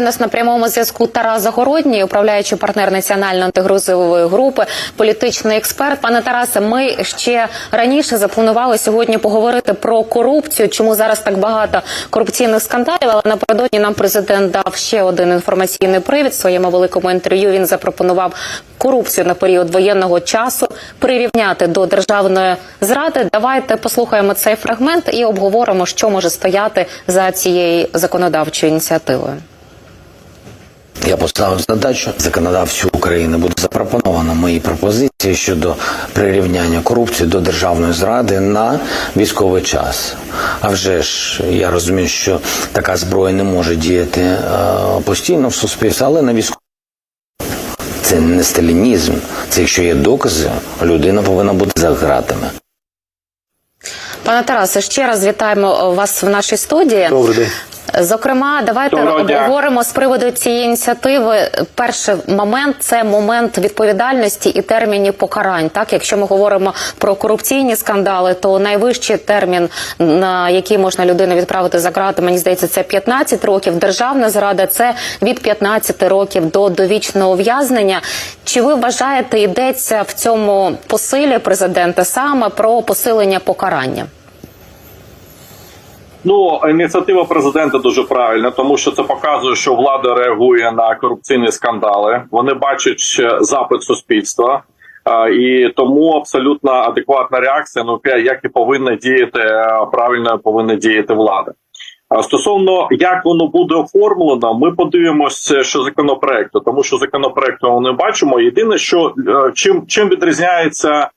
Нас на прямому зв'язку Тарас Загородній, управляючий партнер національної антигрузової групи, політичний експерт. Пане Тарасе, ми ще раніше запланували сьогодні поговорити про корупцію. Чому зараз так багато корупційних скандалів? Але напередодні нам президент дав ще один інформаційний привід. В своєму великому інтерв'ю він запропонував корупцію на період воєнного часу прирівняти до державної зради. Давайте послухаємо цей фрагмент і обговоримо, що може стояти за цією законодавчою ініціативою. Я поставив задачу законодавцю України буде запропоновано мої пропозиції щодо прирівняння корупції до державної зради на військовий час. А вже ж я розумію, що така зброя не може діяти е, постійно в суспільстві, але на військовий це не сталінізм. Це якщо є докази, людина повинна бути за ґратами. Пане Тарасе, ще раз вітаємо вас в нашій студії. Добрий день. Зокрема, давайте Доброго дня. обговоримо з приводу цієї ініціативи. Перший момент це момент відповідальності і термінів покарань. Так, якщо ми говоримо про корупційні скандали, то найвищий термін, на який можна людину відправити за ґрати, мені здається, це 15 років. Державна зрада це від 15 років до довічного ув'язнення. Чи ви вважаєте, йдеться в цьому посилі президента саме про посилення покарання? Ну, ініціатива президента дуже правильна, тому що це показує, що влада реагує на корупційні скандали. Вони бачать запит суспільства, і тому абсолютно адекватна реакція. Ну як і повинна діяти правильно повинна діяти влада. Стосовно як воно буде оформлено, ми подивимося, що законопроекту, тому що законопроекту ми не бачимо. Єдине, що е, чим чим відрізняється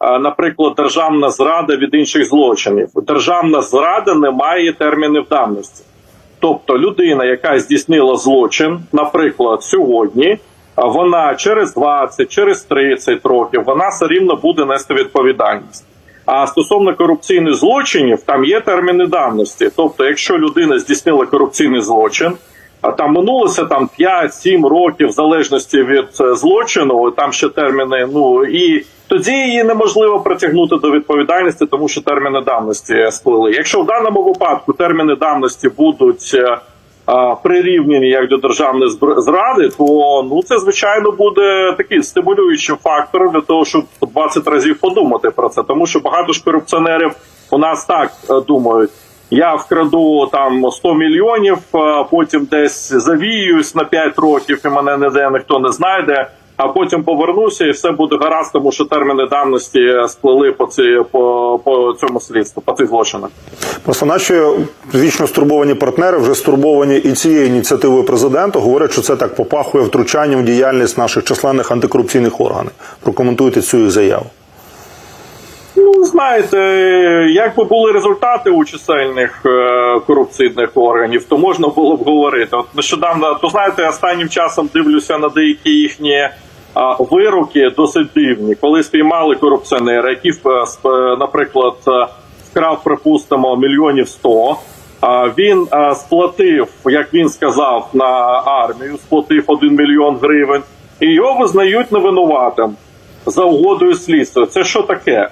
наприклад, державна зрада від інших злочинів. Державна зрада не має термінів давності. Тобто людина, яка здійснила злочин, наприклад, сьогодні, вона через 20, через 30 років вона все рівно буде нести відповідальність. А стосовно корупційних злочинів, там є терміни давності. Тобто, якщо людина здійснила корупційний злочин, а там минулося там 5-7 років, в залежності від е, злочину, там ще терміни. Ну і тоді її неможливо притягнути до відповідальності, тому що терміни давності сплили. Якщо в даному випадку терміни давності будуть е, а, прирівняні як до державної зради, то ну це звичайно буде такий стимулюючим фактором для того, щоб 20 разів подумати про це, тому що багато ж корупціонерів у нас так е, думають. Я вкраду там 100 мільйонів, потім десь завіюсь на 5 років, і мене ніде ніхто не знайде. А потім повернуся, і все буде гаразд, тому що терміни давності сплили по ці по, по цьому слідству, по цих злочинах. Просто наші вічно стурбовані партнери вже стурбовані і цією ініціативою президента говорять, що це так попахує втручанням в діяльність наших численних антикорупційних органів. Прокоментуйте цю заяву. Ну, знаєте, якби були результати у чисельних е, корупційних органів, то можна було б говорити. От нещодавно, то знаєте, останнім часом дивлюся на деякі їхні вироки досить дивні, коли спіймали корупціонера, який, е, наприклад, е, вкрав, припустимо, мільйонів сто. Він сплатив, як він сказав, на армію, сплатив 1 мільйон гривень, і його визнають невинуватим за угодою слідства. Це що таке?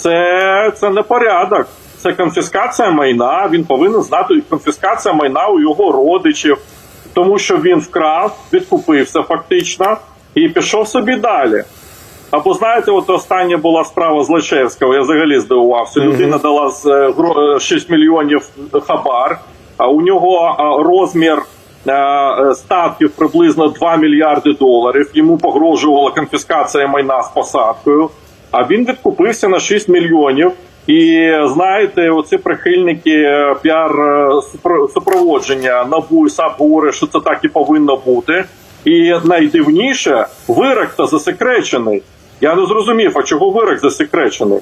Це, це не порядок. Це конфіскація майна. Він повинен знати конфіскація майна у його родичів, тому що він вкрав, відкупився фактично і пішов собі далі. Або знаєте, от остання була справа Злочевського. Я взагалі здивувався. Людина дала з е, е, 6 мільйонів хабар, а у нього розмір е, е, статків приблизно 2 мільярди доларів. Йому погрожувала конфіскація майна з посадкою. А він відкупився на 6 мільйонів. І знаєте, оці прихильники е, піар е, супроводження НАБУ і САП говорять, що це так і повинно бути. І найдивніше, вирок та засекречений. Я не зрозумів, а чого вирок засекречений.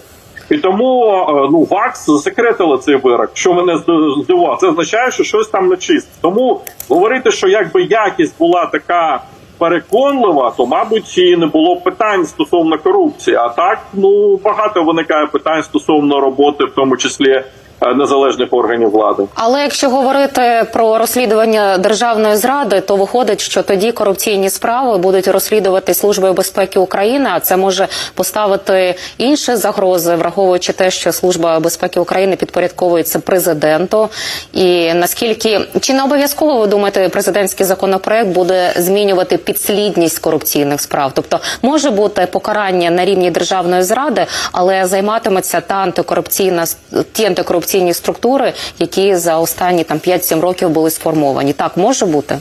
І тому е, ну ВАКС засекретили цей вирок. Що мене зд- здивувало, це означає, що щось там нечисто. Тому говорити, що якби якість була така переконлива, то мабуть і не було питань стосовно корупції. А так ну багато виникає питань стосовно роботи, в тому числі незалежних органів влади. Але якщо говорити про розслідування державної зради, то виходить, що тоді корупційні справи будуть розслідувати Службою безпеки України. А це може поставити інші загрози, враховуючи те, що Служба безпеки України підпорядковується президенту. І наскільки чи не обов'язково ви думаєте, президентський законопроект буде змінювати підслідність корупційних справ? Тобто може бути покарання на рівні державної зради, але займатиметься та антикорупційна ті антикорупційні структури, які за останні там 5-7 років були сформовані. Так може бути.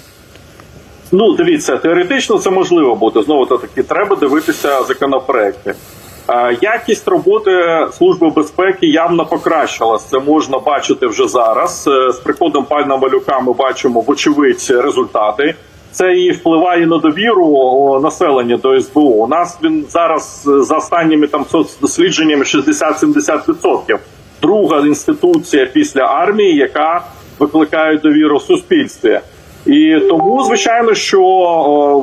Ну, дивіться, теоретично це можливо бути. Знову таки, треба дивитися законопроекти. Е, Якість роботи служби безпеки явно покращилась. Це можна бачити вже зараз. Е, З приходом пана Малюка ми бачимо вочевидь результати. Це і впливає на довіру населення до СБУ. У нас він зараз е, за останніми там соцдослідженнями 60-70%. Друга інституція після армії, яка викликає довіру в суспільстві. І тому, звичайно, що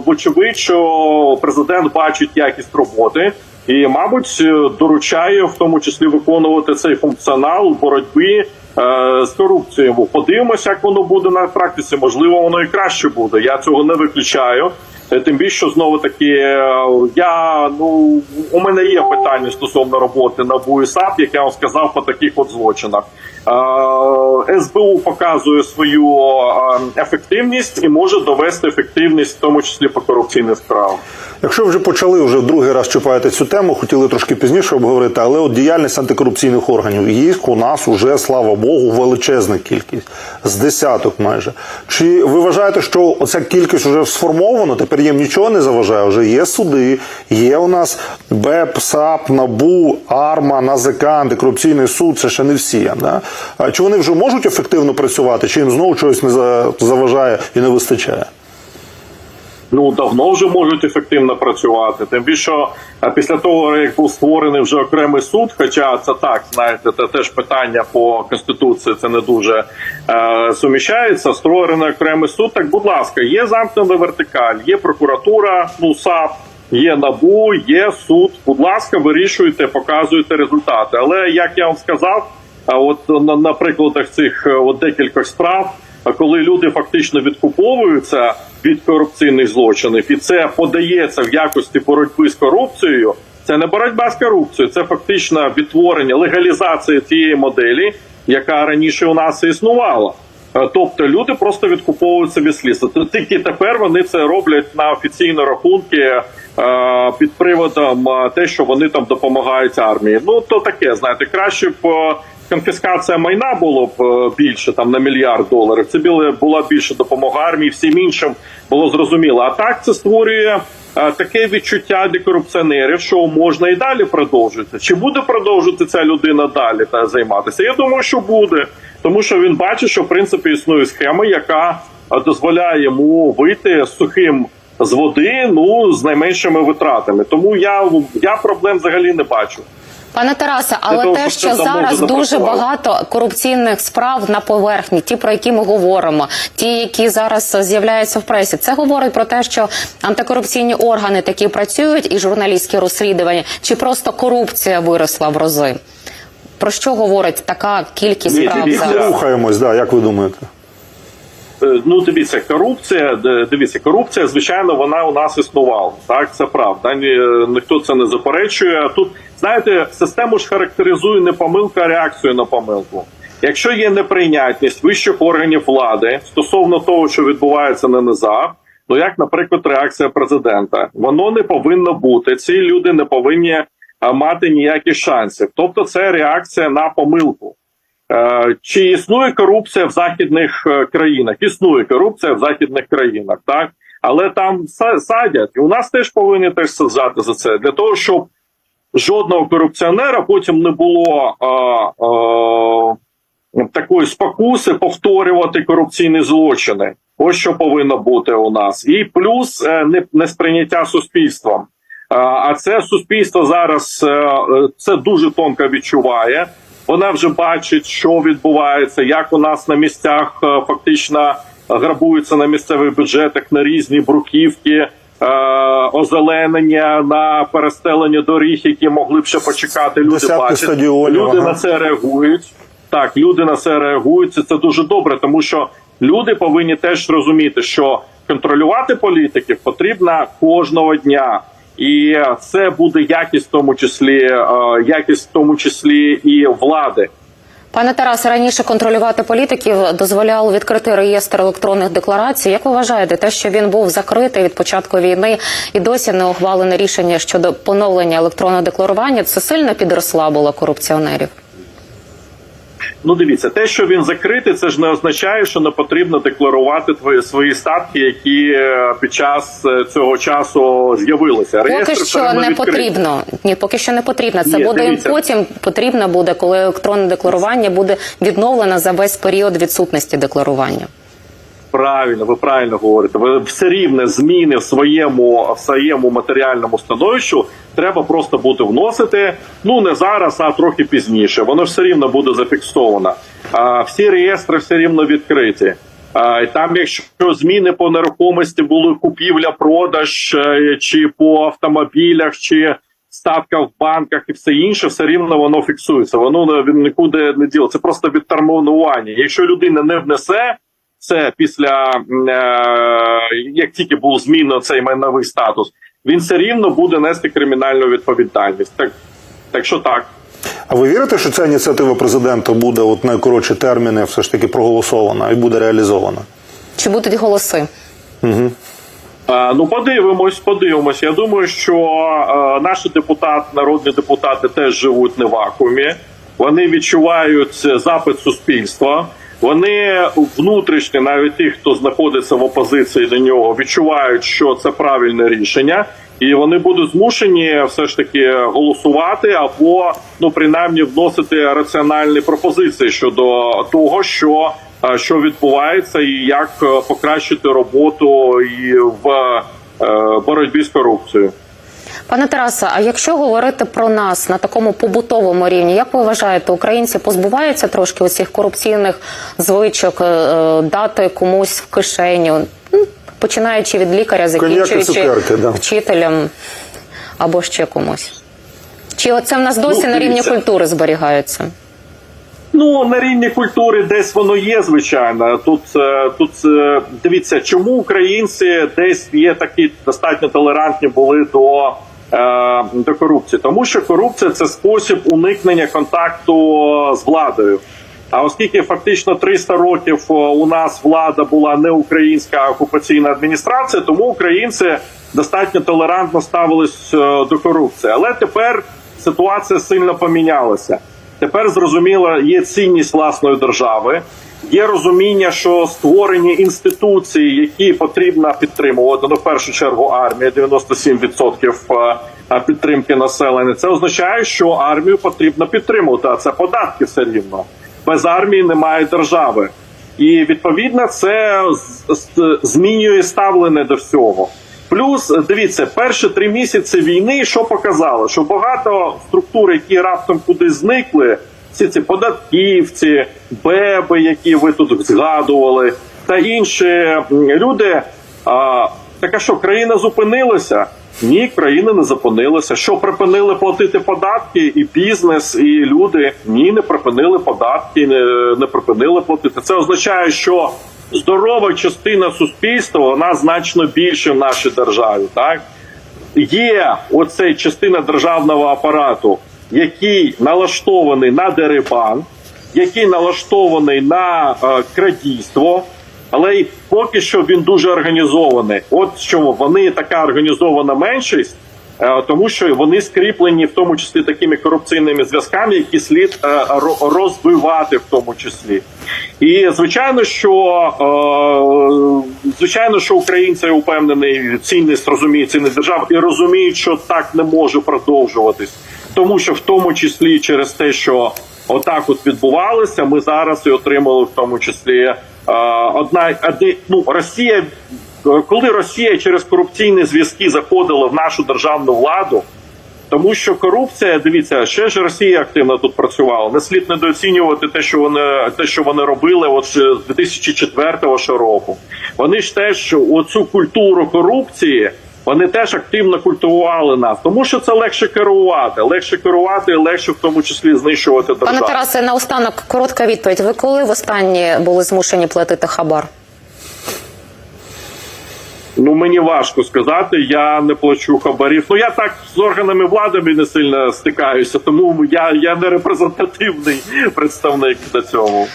вочевидь, що президент бачить якість роботи і, мабуть, е, доручає в тому числі виконувати цей функціонал боротьби е, з корупцією. Подивимося, як воно буде на практиці. Можливо, воно і краще буде. Я цього не виключаю. Е, Тим більше, знову таки, е, я ну у мене є питання стосовно роботи на БУІСАП, як я вам сказав, по таких от злочинах. Е, СБУ показує свою ефективність і може довести ефективність, в тому числі по корупційних справах. Якщо вже почали вже другий раз чіпаєте цю тему, хотіли трошки пізніше обговорити, але от діяльність антикорупційних органів їх у нас уже, слава Богу, величезна кількість з десяток майже. Чи ви вважаєте, що оця кількість вже сформована? Тепер їм нічого не заважає? Вже є суди, є у нас БЕП, САП, НАБУ, АРМА, НАЗК, антикорупційний суд. Це ще не всі. Да? Чи вони вже можуть ефективно працювати? Чи їм знову чогось не заважає і не вистачає? Ну давно вже можуть ефективно працювати. Тим більше після того, як був створений вже окремий суд, хоча це так, знаєте, це теж питання по конституції, це не дуже е, суміщається. Створений окремий суд. Так, будь ласка, є замкнена вертикаль, є прокуратура, ну САП. Є набу, є суд. Будь ласка, вирішуйте, показуйте результати. Але як я вам сказав, а от на, на прикладах цих е, от декількох справ, а коли люди фактично відкуповуються від корупційних злочинів, і це подається в якості боротьби з корупцією. Це не боротьба з корупцією, це фактично відтворення легалізація цієї моделі, яка раніше у нас існувала. Е, Тобто люди просто відкуповуються від слідства. Тільки тепер вони це роблять на офіційні рахунки е, під приводом е, те, що вони там допомагають армії. Ну то таке, знаєте, краще б конфіскація майна було б е, більше там на мільярд доларів. Це була більше допомога армії, всім іншим було зрозуміло. А так це створює. е, Таке відчуття для корупціонерів, що можна і далі продовжити. Чи буде продовжувати ця людина далі та займатися? Я думаю, що буде, тому що він бачить, що в принципі існує схема, яка е, дозволяє йому вийти сухим з води, ну з найменшими витратами. Тому я я проблем взагалі не бачу. Пане Тарасе, але того, те, що зараз дуже багато корупційних справ на поверхні, ті, про які ми говоримо, ті, які зараз з'являються в пресі, це говорить про те, що антикорупційні органи такі працюють, і журналістські розслідування, чи просто корупція виросла в рази. Про що говорить така кількість Ні, справ дивіться, зараз? Рухаємось, да, як ви думаєте? Е, Ну, дивіться, корупція, дивіться, корупція, звичайно, вона у нас існувала. Так, це правда. Е, ніхто це не заперечує. Тут знаєте, систему ж характеризує не помилка, а реакцію на помилку. Якщо є неприйнятність вищих органів влади стосовно того, що відбувається на низах, ну як, наприклад, реакція президента, воно не повинно бути. Ці люди не повинні мати ніяких шансів. Тобто, це реакція на помилку. Е, Чи існує корупція в західних е, країнах? Існує корупція в західних країнах, так але там садять, і у нас теж повинні теж саджати за це для того, щоб жодного корупціонера потім не було а, а, такої спокуси повторювати корупційні злочини. Ось що повинно бути у нас, і плюс е, не, несприйняття суспільством. А, це суспільство зараз е, це дуже тонко відчуває. Вона вже бачить, що відбувається, як у нас на місцях е, фактично грабуються на місцевих бюджетах на різні бруківки, озеленення на перестелення доріг, які могли б ще почекати. Люди Десятки бачать, стадіонів, люди ага. на це реагують. так, люди на це реагують. Це, це дуже добре, тому що люди повинні теж розуміти, що контролювати політиків потрібно кожного дня. І це буде якість, в тому числі е, якість, в тому числі і влади. Пане Тарасе, раніше контролювати політиків дозволяв відкрити реєстр електронних декларацій. Як ви вважаєте, те, що він був закритий від початку війни і досі не ухвалене рішення щодо поновлення електронного декларування, це сильно підросла була корупціонерів? Ну, дивіться, те, що він закритий, це ж не означає, що не потрібно декларувати твої свої статки, які е, під час е, цього часу з'явилися. Поки Реєстр що не відкритий. потрібно. Ні, поки що не потрібно. Це Ні, буде дивіться. потім потрібно буде, коли електронне декларування буде відновлено за весь період відсутності декларування. Правильно, ви правильно говорите. Ви все рівне зміни в своєму в своєму матеріальному становищу треба просто буде вносити. Ну не зараз, а трохи пізніше. Воно все рівно буде зафіксовано. А всі реєстри все рівно відкриті. А, і там, якщо зміни по нерухомості були купівля, продаж е, чи по автомобілях, чи ставка в банках і все інше, все рівно воно фіксується. Воно не- нікуди не діло. Це просто відтермінування. Якщо людина не внесе це після е, як тільки був змінено цей майновий статус, він все рівно буде нести кримінальну відповідальність. Так, так що так. А ви вірите, що ця ініціатива президента буде от найкоротші терміни все ж таки проголосована і буде реалізована? Чи будуть голоси? Е, Ну, подивимось, подивимось. Я думаю, що е, наші депутати, народні депутати, теж живуть не в вакуумі. Вони відчувають запит суспільства. Вони внутрішньо, навіть ті, хто знаходиться в опозиції до нього, відчувають, що це правильне рішення, і вони будуть змушені все ж таки голосувати або ну принаймні вносити раціональні пропозиції щодо того, що е, що відбувається, і як е, покращити роботу і в е, боротьбі з корупцією. Пане Тарасе, а якщо говорити про нас на такому побутовому рівні, як ви вважаєте, українці позбуваються трошки усіх корупційних звичок е, е, дати комусь в кишеню, ну, починаючи від лікаря, закінчуючи цукерки, да. вчителем або ще комусь? Чи оце в нас досі Ну, на рівні культури зберігається? Ну на рівні культури десь воно є, звичайно. Тут е, тут дивіться, чому українці десь є такі достатньо толерантні були до, до корупції, тому що корупція це спосіб уникнення контакту з владою. А оскільки фактично 300 років е, у нас влада була не українська окупаційна адміністрація, тому українці достатньо толерантно ставились е, до корупції. Але тепер ситуація сильно помінялася. Тепер зрозуміло, є цінність власної держави, є розуміння, що створені інституції, які потрібно підтримувати, ну в першу чергу армія 97% е, підтримки населення. Це означає, що армію потрібно підтримувати. А це податки все рівно. Без армії немає держави, і відповідно це змінює ставлення до всього. Плюс дивіться, перші три місяці війни, що показало, що багато структур, які раптом кудись зникли, всі ці податківці, беби, які ви тут згадували, та інші люди. А, так а що країна зупинилася? Ні, країна не зупинилася. Що припинили платити податки, і бізнес, і люди ні, не припинили податки, не, не припинили платити. Це означає, що здорова частина суспільства вона значно більше в нашій державі. Так є оцей частина державного апарату, який налаштований на дерибан, який налаштований на е, крадійство. Але й поки що він дуже організований. От чому вони така організована меншість, е, тому що вони скріплені в тому числі такими корупційними зв'язками, які слід е, ро- розбивати в тому числі. І звичайно, що е, звичайно, що українці упевнений цінність розуміють цінність держави і розуміють, що так не може продовжуватись, тому що в тому числі через те, що отак от відбувалося, ми зараз і отримали в тому числі е, одна ну Росія. е, Коли Росія через корупційні зв'язки заходила в нашу державну владу, тому що корупція, дивіться, ще ж Росія активно тут працювала. Не слід недооцінювати те, що вони те, що вони робили, от ще з 2004 ще року. Вони ж теж оцю культуру корупції Вони теж активно культивували нас, тому що це легше керувати, легше керувати, легше в тому числі знищувати державу. Пане Тарасе, наостанок коротка відповідь. Ви коли в останні були змушені платити хабар? Ну мені важко сказати. Я не плачу хабарів. Ну я так з органами влади не сильно стикаюся, тому я, я не репрезентативний представник на цьому.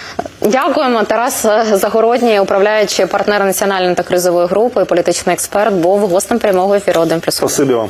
Дякуємо. Тарас Загородній, управляючий партнер національної та кризової групи, політичний експерт, був гостем прямого ефіру «1+,1». Спасибі вам.